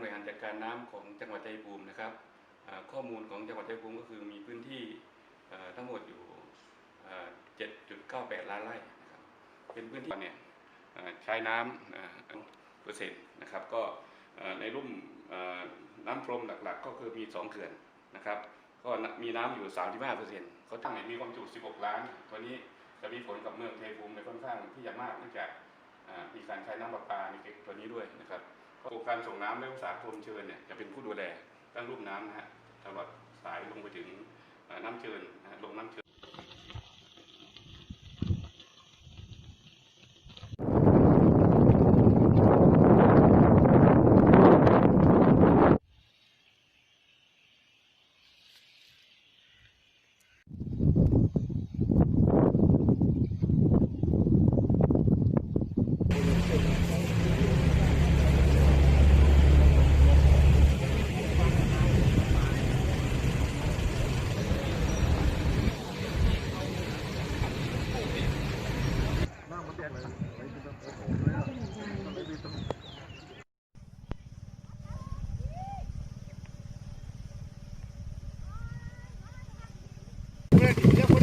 บริหารจัดการน้ำของจังหวัดชัยภูมินะครับข้อมูลของจังหวัดชัยภูมิก็คือมีพื้นที่ทั้งหมดอยู่ 7.98 ล้านไร่นะครับเป็นพื้นที่เนี่ยใช้น้ำเปอร์เซ็นต์นะครับก็ในรุ่มน้ำพรมหลักๆ ก็คือมี 2 เขื่อนนะครับก็มีน้ำอยู่ 35เปอร์เซ็นต์เขาตั้งเนี่ยมีความจุ 16 ล้านตัวนี้จะมีผลกับเมืองชัยภูมิในค่อนข้างที่จะมากเนื่องจากอ่ามีการใช้น้ำประปาในตัวนี้ด้วยนะครับ การส่งน้ำและวิสาหกรรมเชิญเนี่ยจะเป็นผู้ดูแลตั้งรูปน้ำนะฮะตลอดสายลงไปถึงน้ำเชิญลงน้ำเชิญ Yeah.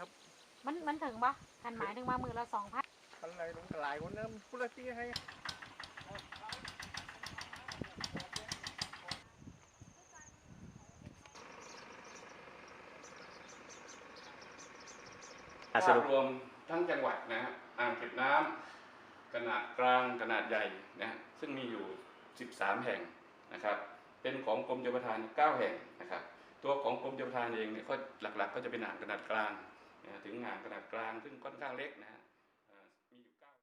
ครับมันมันถึงปะกันหมายถึงมามือละสองพันอะไรลงกระไรคนนั้นพุทธที่ให้ภาพรวมทั้งจังหวัดนะฮะอ่างเก็บน้ำขนาดกลางขนาดใหญ่นะฮะซึ่งมีอยู่ 13 แห่งนะครับ เป็นของกรมชลประทาน 9 แห่งนะครับ ตัวของกรมชลประทานเองเนี่ยก็หลักๆ ก็จะเป็นอ่างขนาดกลางนะฮะ ถึงอ่างขนาดกลางซึ่งค่อนข้างเล็กนะฮะ